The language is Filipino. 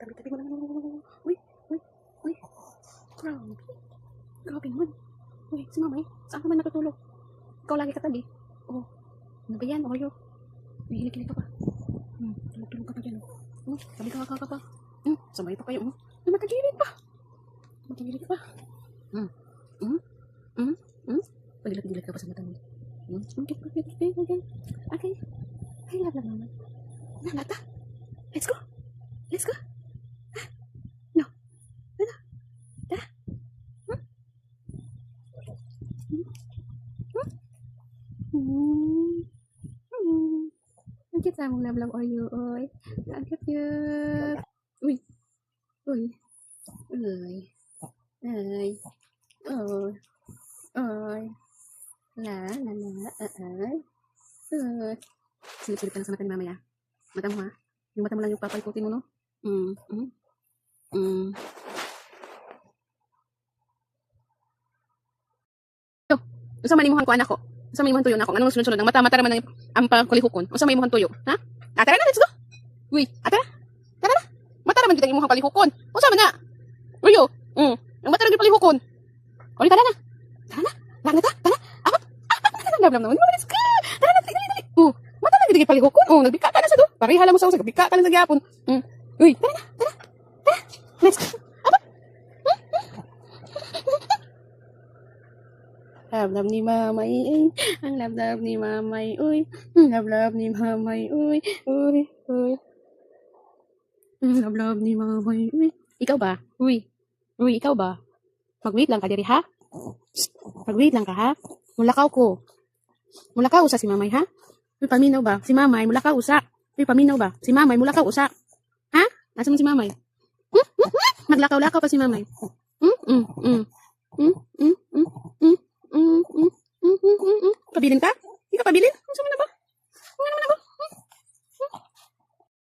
Tabi-tabi mo naman. Uy, uy, uy. Grabe. Grabe naman. Uy, si mamay, saan ka man natutulog? Ikaw lagi katabi. Oh, ano ba yan, Oreo? May hinikinig ka pa. Hmm, tulog-tulog ka pa dyan. Hmm, sabi ka ka pa. Hmm, sabay pa kayo. Hmm, Ay, magkagilid pa. Magkagilid pa. Hmm, hmm, hmm, hmm. Pagilat-gilat ka pa sa mata mo. Hmm, okay, okay, okay, okay. Okay. Ay, love, love naman. Nalata. Let's go. Let's go. Ah, No. Ano? Tara. Hmm? Hmm? Hmm? Hmm. Ang cute mong love love Oreo, oy. Ang cute cute. Uy. Uy. Uy. Ay. Oh. Oy. La, la, la, ay. Uy. Silip-silip ka na sa mata ni mamaya. Mata mo ha. Yung mata mo lang yung papaikutin mo, no? Mm. Mm. Mm. Yo, usa man imuhang kuan ako. Usa man imuhang tuyo nako. Anong sunod-sunod ang mata mata raman ang ang pagkulihukon. Usa man imuhang tuyo, ha? Ah, tara na, let's go. Uy, ah, tara. Na. Mata raman kita imuhang palihukon. Usa man na. Uyo. Mm. Ang mata raman palihukon. Uli tara na. Tara na. Lang na ta. Tara. Apat. Apat na lang lang naman. Let's go. Tara na, dali dali. Oh, mata lang gid palihukon. Oh, nagbika ka na sa do. Pareha lang mo sa usa, nagbika ka na sa gyapon. Mm. Uy, tara na. Tara. Tara. Let's go. Apat. Love, love ni mamay. Ang love, love ni mamay, uy. Ang love, love ni mamay, uy. Uy, uy. Ang love, love ni mamay, uy. Ikaw ba? Uy. Uy, ikaw ba? Mag-wait lang ka diri, ha? Mag-wait lang ka, ha? Mulakaw ko. Mulakaw usa si mamay, ha? Uy, paminaw ba? Si mamay, mulakaw usa. Uy, paminaw ba? Si mamay, mulakaw usa. Ha? Nasa mo si mamay? Hmm? Maglakaw-lakaw pa si mamay. Hmm? Hmm? Hmm? kabilin ka?